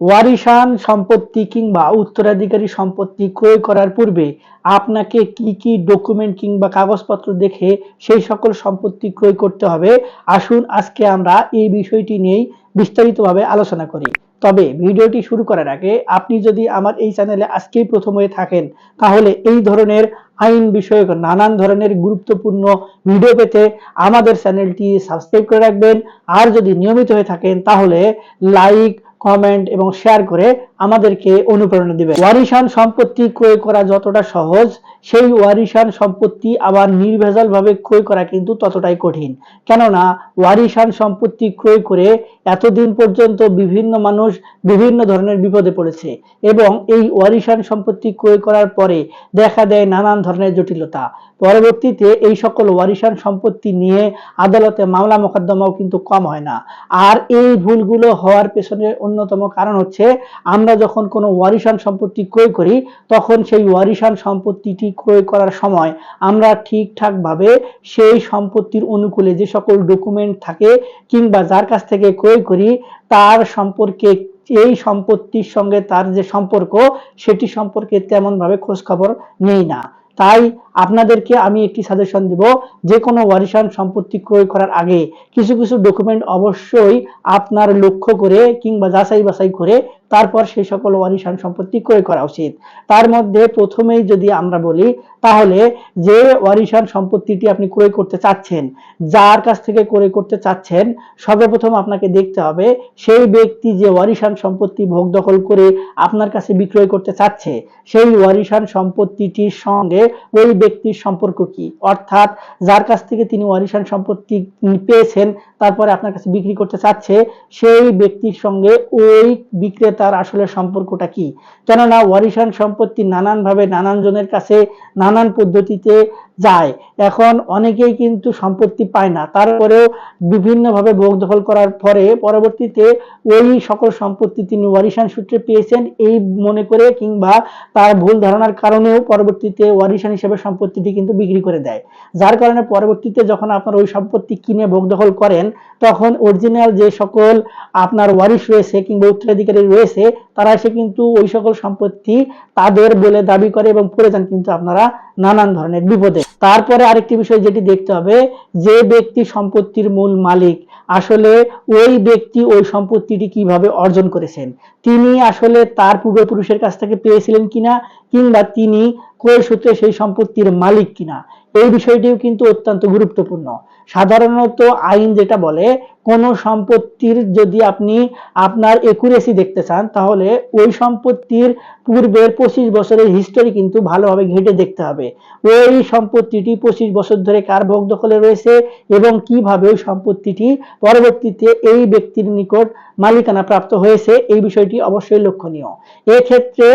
ওয়ারিশান সম্পত্তি কিংবা উত্তরাধিকারী সম্পত্তি ক্রয় করার পূর্বে আপনাকে কি কি ডকুমেন্ট কিংবা কাগজপত্র দেখে সেই সকল সম্পত্তি ক্রয় করতে হবে? আসুন আজকে আমরা এই বিষয়টি নিয়েই বিস্তারিতভাবে আলোচনা করি। তবে ভিডিওটি শুরু করার আগে আপনি যদি আমার এই চ্যানেলে আজকেই প্রথম হয়ে থাকেন, তাহলে এই ধরনের আইন বিষয়ক নানান ধরনের গুরুত্বপূর্ণ ভিডিও পেতে আমাদের চ্যানেলটি সাবস্ক্রাইব করে রাখবেন। আর যদি নিয়মিত হয়ে থাকেন, তাহলে লাইক কমেন্ট এবং শেয়ার করে আমাদেরকে অনুপ্রেরণা দিবে। ওয়ারিশান সম্পত্তি ক্রয় করা যতটা সহজ, সেই ওয়ারিশান সম্পত্তি আবার নির্ভেজাল ভাবে ক্রয় করা কিন্তু ততটাই কঠিন। কেননা, ওয়ারিশান সম্পত্তি ক্রয় করে এতদিন পর্যন্ত বিভিন্ন মানুষ বিভিন্ন ধরনের বিপদে পড়েছে এবং এই ওয়ারিশান সম্পত্তি ক্রয় করার পরে দেখা দেয় নানান ধরনের জটিলতা। পরবর্তীতে এই সকল ওয়ারিশান সম্পত্তি নিয়ে আদালতে মামলা মোকদ্দমাও কিন্তু কম হয় না। আর এই ভুলগুলো হওয়ার পেছনে অন্যতম কারণ হচ্ছে আমরা যখন কোনো ওয়ারিশান সম্পত্তি ক্রয় করি, তখন সেই ওয়ারিশান সম্পত্তিটি ক্রয় করার সময় আমরা ঠিকঠাক ভাবে সেই সম্পত্তির অনুকূলে যে সকল ডকুমেন্ট থাকে কিংবা যার কাছ থেকে ক্রয় করি, তার সম্পর্কে এই সম্পত্তির সঙ্গে তার যে সম্পর্ক, সেটি সম্পর্কে তেমন ভাবে খোঁজ খবর নেই না। তাই আপনাদেরকে আমি একটি সাজেশন দিব যে কোনো ওয়ারিশান সম্পত্তি ক্রয় করার আগে কিছু কিছু ডকুমেন্ট অবশ্যই আপনার লক্ষ্য করে কিংবা যাচাই বাছাই করে তারপর সেই সকল ওয়ারিশান সম্পত্তি ক্রয় করা উচিত। তার মধ্যে প্রথমেই যদি আমরা বলি, তাহলে যে ওয়ারিশান সম্পত্তিটি আপনি ক্রয় করতে চাচ্ছেন, যার কাছ থেকে ক্রয় করতে চাচ্ছেন, সর্বপ্রথম আপনাকে দেখতে হবে সেই ব্যক্তি যে ওয়ারিশান সম্পত্তি ভোগ দখল করে আপনার কাছে বিক্রয় করতে চাচ্ছে, সেই ওয়ারিশান সম্পত্তিটির সঙ্গে ওই ব্যক্তির সম্পর্ক কি? অর্থাৎ যার কাছ থেকে তিনি ওয়ারিশান সম্পত্তি পেয়েছেন তারপরে আপনার কাছে বিক্রি করতে চাচ্ছে, সেই ব্যক্তির সঙ্গে ওই বিক্রেতার আসলে সম্পর্কটা কি? কেননা ওয়ারিশান সম্পত্তি নানানভাবে নানান জনের কাছে নানান পদ্ধতিতে যায়। এখন অনেকেই কিন্তু সম্পত্তি পায় না। তারপরেও বিভিন্নভাবে ভোগ দখল করার পরে পরবর্তীতে ওই সকল সম্পত্তি তিনি ওয়ারিশান সূত্রে পেয়েছেন এই মনে করে কিংবা তার ভুল ধারণার কারণেও পরবর্তীতে ওয়ারিশান হিসেবে সম্পত্তিটি কিন্তু বিক্রি করে দেয়। যার কারণে পরবর্তীতে যখন আপনার ওই সম্পত্তি কিনে ভোগ দখল করেন তখন অরিজিনাল যে সকল আপনার ওয়ারিশ রয়েছে কিংবা উত্তরাধিকারী রয়েছে, তারা এসে কিন্তু ওই সকল সম্পত্তি তাদের বলে দাবি করে এবং পড়ে যান কিন্তু আপনারা নানান ধরনের বিপদে। তারপরে আরেকটি বিষয় যেটি দেখতে হবে, যে ব্যক্তি সম্পত্তির মূল মালিক, আসলে ওই ব্যক্তি ওই সম্পত্তিটি কীভাবে অর্জন করেছেন? তিনি আসলে তার পূর্বপুরুষের কাছ থেকে পেয়েছিলেন কিনা, কিংবা তিনি ক্রয় সূত্রে সেই সম্পত্তির মালিক কিনা? এই বিষয়টিও কিন্তু অত্যন্ত গুরুত্বপূর্ণ। সাধারণত আইন যেটা বলে কোন সম্পত্তির যদি আপনি আপনার একুরেসি দেখতে চান, তাহলে ওই সম্পত্তির পূর্বের পঁচিশ বছরের হিস্টোরি কিন্তু ভালোভাবে ঘেটে দেখতে হবে। ওই সম্পত্তিটি পঁচিশ বছর ধরে কার ভোগ দখলে রয়েছে এবং কীভাবে ওই সম্পত্তিটি পরবর্তীতে এই ব্যক্তির নিকট মালিকানা প্রাপ্ত হয়েছে, এই বিষয়টি অবশ্যই লক্ষণীয়। এক্ষেত্রে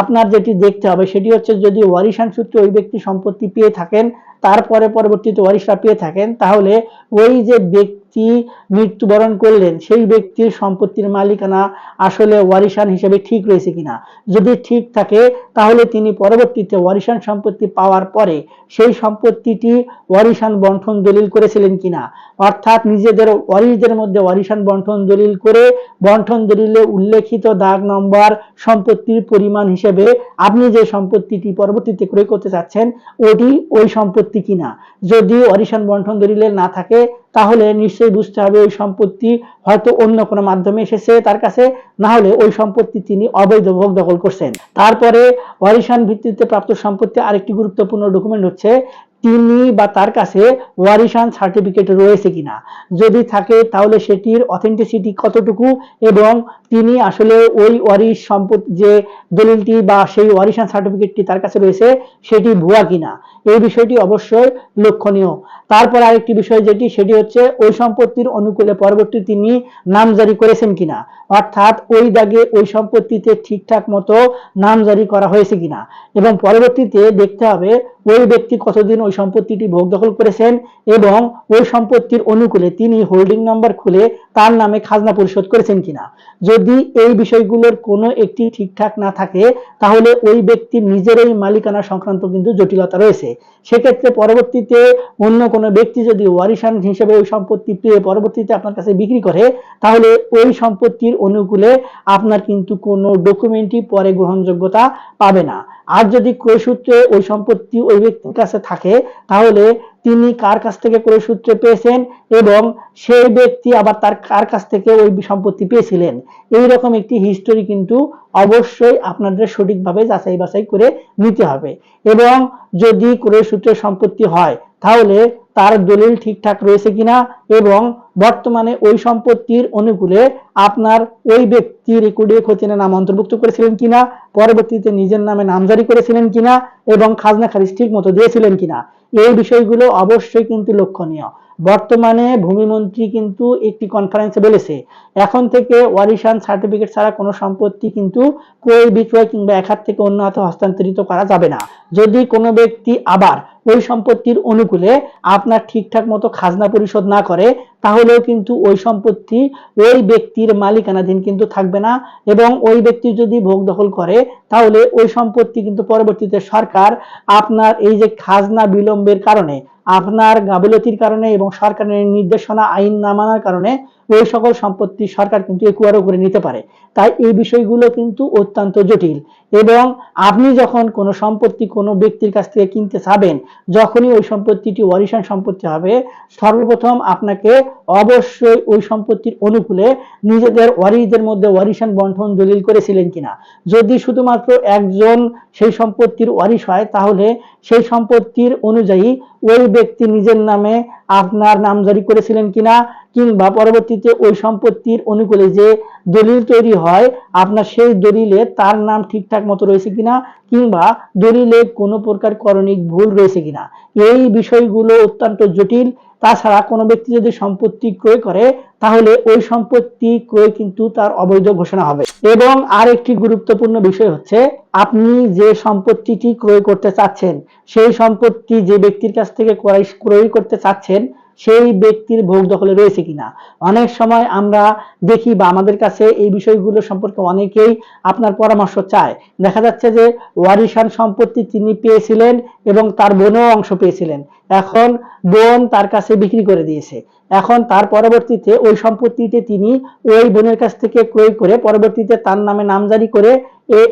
আপনার যেটি দেখতে হবে, সেটি হচ্ছে যদি ওয়ারিশান সূত্রে ওই ব্যক্তি সম্পত্তি পেয়ে থাকেন, তারপরে পরবর্তীতে ওয়ারিশরা পেয়ে থাকেন, তাহলে ওই যে ব্যক্তি মৃত্যুবরণ করলেন, সেই ব্যক্তির সম্পত্তির মালিকানা আসলে ওয়ারিশান হিসেবে ঠিক রয়েছে কিনা? যদি ঠিক থাকে, তাহলে তিনি পরবর্তীতে ওয়ারিশান সম্পত্তি পাওয়ার পরে সেই সম্পত্তিটি ওয়ারিশান বন্টন দলিল করেছিলেন কিনা? অর্থাৎ নিজেদের, ওয়ারিশদের মধ্যে ওয়ারিশান বন্টন দলিল করে বন্টন দলিলে উল্লেখিত দাগ নম্বর সম্পত্তির পরিমাণ হিসেবে আপনি যে সম্পত্তিটি পরবর্তীতে ক্রয় করতে চাচ্ছেন, ওটি ওই সম্পত্তি কিনা? যদি ওয়ারিশান বন্টন দলিলে না থাকে তাহলে নিশ্চয়ই বুঝতে হবে ওই সম্পত্তি হয়তো অন্য কোনো মাধ্যমে এসেছে তার কাছে, না হলে ওই সম্পত্তি তিনি অবৈধ ভোগ দখল করছেন। তারপরে ওয়ারিশান ভিত্তিতে প্রাপ্ত সম্পত্তি আরেকটি গুরুত্বপূর্ণ ডকুমেন্ট হচ্ছে তিনি বা তার কাছে ওয়ারিশান সার্টিফিকেট রয়েছে কিনা? যদি থাকে, তাহলে সেটির অথেন্টিসিটি কতটুকু? এবং তিনি আসলে ওই ওয়ারিশ সম্পত্তি যে দলিলটি বা সেই ওয়ারিশান সার্টিফিকেটটি তার কাছে রয়েছে, সেটি ভুয়া কিনা? এই বিষয়টি অবশ্যই লক্ষণীয়। তারপর আরেকটি বিষয় যেটি, সেটি হচ্ছে ওই সম্পত্তির অনুকূলে পরবর্তী তিনি নামজারি করেছেন কিনা? অর্থাৎ ওই দাগে ওই সম্পত্তিতে ঠিকঠাক মতো নামজারি করা হয়েছে কিনা? এবং পরবর্তীতে দেখতে হবে ওই ব্যক্তি কতদিন ওই সম্পত্তিটি ভোগ দখল করেছেন এবং ওই সম্পত্তির অনুকূলে তিনি হোল্ডিং নাম্বার খুলে তার নামে খাজনা পরিশোধ করেছেন কিনা? যদি এই বিষয়গুলোর কোনো একটি ঠিকঠাক না থাকে, তাহলে ওই ব্যক্তির নিজেরই মালিকানা সংক্রান্ত কিন্তু জটিলতা রয়েছে। সেক্ষেত্রে পরবর্তীতে অন্য কোনো ব্যক্তি যদি ওয়ারিশান হিসেবে ওই সম্পত্তি পেয়ে পরবর্তীতে আপনার কাছে বিক্রি করে, তাহলে ওই সম্পত্তির অনুকূলে আপনার কিন্তু কোনো ডকুমেন্টই পরে গ্রহণযোগ্যতা পাবে না। আর যদি ক্রয় সূত্রে ওই সম্পত্তি ওই ব্যক্তির কাছে থাকে, তাহলে তিনি কার কাছ থেকে ক্রয় সূত্রে পেয়েছেন এবং সেই ব্যক্তি আবার তার কার কাছ থেকে ওই সম্পত্তি পেয়েছিলেন? এই রকম একটি হিস্টোরি কিন্তু অবশ্যই আপনাদের সঠিকভাবে যাচাই বাছাই করে নিতে হবে। এবং যদি ক্রয় সূত্রে সম্পত্তি হয়, তাহলে তার দলিল ঠিকঠাক রয়েছে কিনা এবং বর্তমানে ওই সম্পত্তির অনুকূলে আপনার ওই ব্যক্তি রেকর্ডে খতিয়ানের নাম অন্তর্ভুক্ত করেছিলেন কিনা, পরবর্তীতে নিজের নামে নামজারি করেছিলেন কিনা এবং খাজনা খারিজ ঠিক মতো দিয়েছিলেন কিনা, এই বিষয়গুলো অবশ্যই কিন্তু লক্ষণীয়। বর্তমানে ভূমিমন্ত্রী কিন্তু একটি কনফারেন্সে বলেছে, এখন থেকে ওয়ারিশান সার্টিফিকেট ছাড়া কোনো সম্পত্তি কিন্তু ক্রয় বিক্রয় কিংবা এক হাত থেকে অন্য হাতে হস্তান্তরিত করা যাবে না। যদি কোনো ব্যক্তি আবার ওই সম্পত্তির অনুকূলে আপনার ঠিকঠাক মতো খাজনা পরিশোধ না করে তাহলেও কিন্তু ওই সম্পত্তি ওই ব্যক্তির মালিকানাধীন কিন্তু থাকবে না। এবং ওই ব্যক্তি যদি ভোগ দখল করে, তাহলে ওই সম্পত্তি কিন্তু পরবর্তীতে সরকার আপনার এই যে খাজনা বিলম্বের কারণে, আপনার গাফিলতির কারণে এবং সরকারের নির্দেশনা, আইন না মানার কারণে ওই সকল সম্পত্তি সরকার কিন্তু একুয়ারও করে নিতে পারে। তাই এই বিষয়গুলো কিন্তু অত্যন্ত জটিল। এবং আপনি যখন কোনো সম্পত্তি কোনো ব্যক্তির কাছ থেকে কিনতে চাবেন যখনই ওই সম্পত্তিটি ওয়ারিশান সম্পত্তি হবে, সর্বপ্রথম আপনাকে অবশ্যই ওই সম্পত্তির অনুকূলে নিজেদের ওয়ারিসদের মধ্যে ওয়ারিশান বন্টন দলিল করেছিলেন কিনা। যদি শুধুমাত্র একজন সেই সম্পত্তির ওয়ারিশ হয়, তাহলে সেই সম্পত্তির অনুযায়ী ওই ব্যক্তি নিজের নামে আপনার নামজারি করেছিলেন কিনা, কিংবা পরবর্তীতে ওই সম্পত্তির অনুকূলে যে দলিল তৈরি হয়, আপনার সেই দলিলে তার নাম ঠিকঠাক মতো রয়েছে কিনা, কিংবা দলিলে কোনো প্রকার করণিক ভুল রয়েছে কিনা। এই বিষয়গুলো অত্যন্ত জটিল তাছাড়া কোনো ব্যক্তি যদি সম্পত্তি ক্রয় করে, তাহলে ওই সম্পত্তি ক্রয় কিন্তু তার অবৈধ ঘোষণা হবে। এবং আর একটি গুরুত্বপূর্ণ বিষয় হচ্ছে, আপনি যে সম্পত্তিটি ক্রয় করতে চাচ্ছেন, সেই সম্পত্তি যে ব্যক্তির কাছ থেকে ক্রয় করতে চাচ্ছেন সেই ব্যক্তির ভোগ দখলে রয়েছে কিনা? অনেক সময় আমরা দেখি বা আমাদের কাছে এই বিষয়গুলো সম্পর্কে অনেকেই আপনার পরামর্শ চায়। দেখা যাচ্ছে যে ওয়ারিসান সম্পত্তি তিনি পেয়েছিলেন এবং তার বোনও অংশ পেয়েছিলেন। এখন বোন তার কাছে বিক্রি করে দিয়েছে। এখন তার পরবর্তীতে ওই সম্পত্তিটি তিনি ওই বোনের কাছ থেকে ক্রয় করে পরবর্তীতে তার নামে নামজারি করে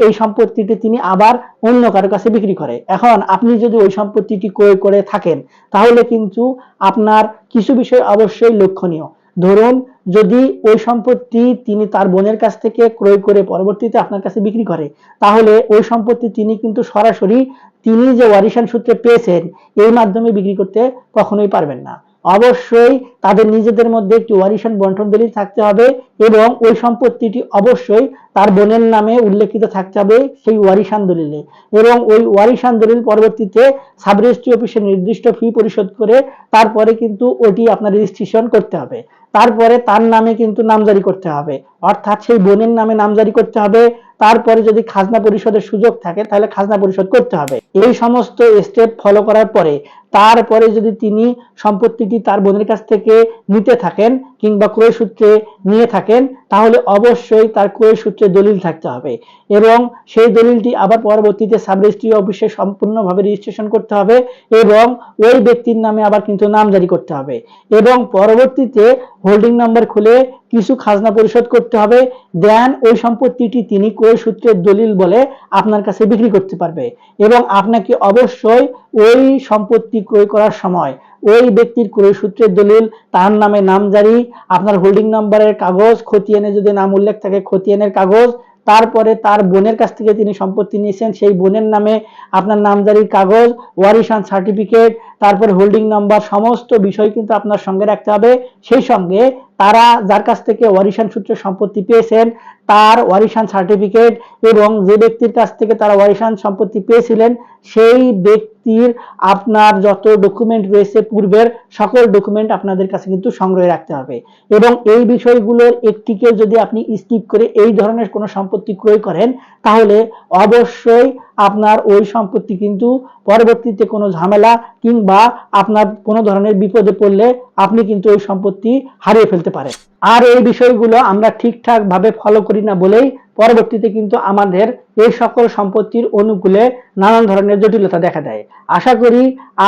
এই সম্পত্তিটি তিনি আবার অন্য কারও কাছে বিক্রি করে। এখন আপনি যদি ওই সম্পত্তিটি ক্রয় করে থাকেন, তাহলে কিন্তু আপনার কিছু বিষয় অবশ্যই লক্ষণীয়। ধরুন, যদি ওই সম্পত্তি তিনি তার বোনের কাছ থেকে ক্রয় করে পরবর্তীতে আপনার কাছে বিক্রি করে, তাহলে ওই সম্পত্তি তিনি কিন্তু সরাসরি তিনি যে ওয়ারিশান সূত্রে পেয়েছেন, এই মাধ্যমে বিক্রি করতে কখনোই পারবেন না। অবশ্যই তাদের নিজেদের মধ্যে একটি ওয়ারিশান বন্টন দলিল থাকতে হবে এবং ওই সম্পত্তিটি অবশ্যই তার বোনের নামে উল্লেখিত থাকতে হবে সেই ওয়ারিশান দলিলে। এবং ওই ওয়ারিশান দলিল পরবর্তীতে সাব রেজিস্ট্রি অফিসে নির্দিষ্ট ফি পরিশোধ করে তারপরে কিন্তু ওটি আপনার রেজিস্ট্রেশন করতে হবে। তারপরে তার নামে কিন্তু নামজারি করতে হবে। অর্থাৎ সেই বোনের নামে নামজারি করতে হবে তারপরে যদি খাজনা পরিশোধের সুযোগ থাকে, তাহলে খাজনা পরিশোধ করতে হবে। এই সমস্ত স্টেপ ফলো করার পরে, তারপরে যদি তিনি সম্পত্তিটি তার বোনের কাছ থেকে নিতে থাকেন কিংবা ক্রয় সূত্রে নিয়ে থাকেন, তাহলে অবশ্যই তার ক্রয় সূত্রে দলিল থাকতে হবে এবং সেই দলিলটি আবার পরবর্তীতে সাব রেজিস্ট্রি অফিসে সম্পূর্ণভাবে রেজিস্ট্রেশন করতে হবে এবং ওই ব্যক্তির নামে আবার কিন্তু নাম জারি করতে হবে এবং পরবর্তীতে হোল্ডিং নাম্বার খুলে কিছু খাজনা পরিশোধ করতে হবে, দেন ওই সম্পত্তিটি তিনি ক্রয় সূত্রের দলিল বলে আপনার কাছে বিক্রি করতে পারবে। এবং আপনাকে অবশ্যই ওই সম্পত্তি ক্রয় করার সময় ওই ব্যক্তির ক্রয় সূত্রের দলিল, তার নামে নামজারি, আপনার হোল্ডিং নাম্বারের কাগজ, খতিয়ানে যদি নাম উল্লেখ থাকে খতিয়ানের কাগজ তারপরে তার বোনের কাছ থেকে তিনি সম্পত্তি নিয়েছেন। সেই বোনের নামে আপনার নামজারির কাগজ, ওয়ারিশান সার্টিফিকেট, তারপর হোল্ডিং নাম্বার, সমস্ত বিষয় কিন্তু আপনার সঙ্গে রাখতে হবে। সেই সঙ্গে তারা যার কাছ থেকে ওয়ারিশান সূত্রে সম্পত্তি পেয়েছেন তার ওয়ারিশান সার্টিফিকেট এবং যে ব্যক্তির কাছ থেকে তারা ওয়ারিশান সম্পত্তি পেয়েছিলেন, সেই ব্যক্তির আপনার যত ডকুমেন্ট রয়েছে পূর্বের, সকল ডকুমেন্ট আপনাদের কাছে কিন্তু সংগ্রহে রাখতে হবে। এবং এই বিষয়গুলোর একটিকে যদি আপনি স্কিপ করে এই ধরনের কোনো সম্পত্তি ক্রয় করেন, তাহলে অবশ্যই আপনার ওই সম্পত্তি কিন্তু পরবর্তীতে কোনো ঝামেলা কিংবা আপনার কোনো ধরনের বিপদে পড়লে আপনি কিন্তু ওই সম্পত্তি হারিয়ে ফেলতে পারেন। আর এই বিষয়গুলো আমরা ঠিকঠাক ভাবে ফলো করি না বলেই পরবর্তীতে কিন্তু আমাদের এই সকল সম্পত্তির অনুকূলে নানান ধরনের জটিলতা দেখা দেয়। আশা করি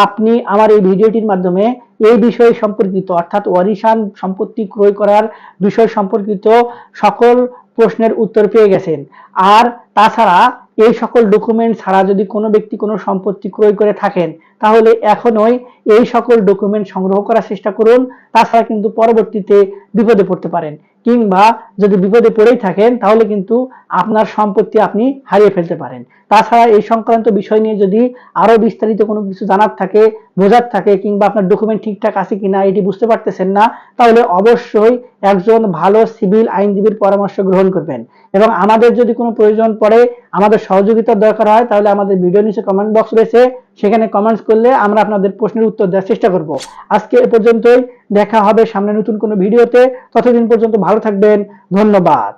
আপনি আমার এই ভিডিওটির মাধ্যমে এই বিষয় সম্পর্কিত অর্থাৎ ওয়ারিশান সম্পত্তি ক্রয় করার বিষয় সম্পর্কিত সকল প্রশ্নের উত্তর পেয়ে গেছেন। আর তাছাড়া এই সকল ডকুমেন্ট ছাড়া যদি কোনো ব্যক্তি কোনো সম্পত্তি ক্রয় করে থাকেন, তাহলে এখনই এই সকল ডকুমেন্ট সংগ্রহ করার চেষ্টা করুন, তাছাড়া কিন্তু পরবর্তীতে বিপদে পড়তে পারেন। কিংবা যদি বিপদে পড়েই থাকেন, তাহলে কিন্তু আপনার সম্পত্তি আপনি হারিয়ে ফেলতে পারেন। তাছাড়া এই সংক্রান্ত বিষয় নিয়ে যদি আরও বিস্তারিত কোনো কিছু জানার থাকে, বোঝার থাকে, কিংবা আপনার ডকুমেন্ট ঠিকঠাক আছে কিনা, এটি বুঝতে পারতেছেন না, তাহলে অবশ্যই একজন ভালো সিভিল আইনজীবীর পরামর্শ গ্রহণ করবেন। এবং আমাদের যদি কোনো প্রয়োজন পড়ে, আমাদের সহযোগিতার দরকার হয়, তাহলে আমাদের ভিডিও নিচে কমেন্ট বক্স রয়েছে। সেখানে কমেন্টস করলে আমরা আপনাদের প্রশ্নের উত্তর দেওয়ার চেষ্টা করব। আজকে এ পর্যন্তই। দেখা হবে সামনে নতুন কোনো ভিডিওতে। ততদিন পর্যন্ত ভালো থাকবেন। ধন্যবাদ।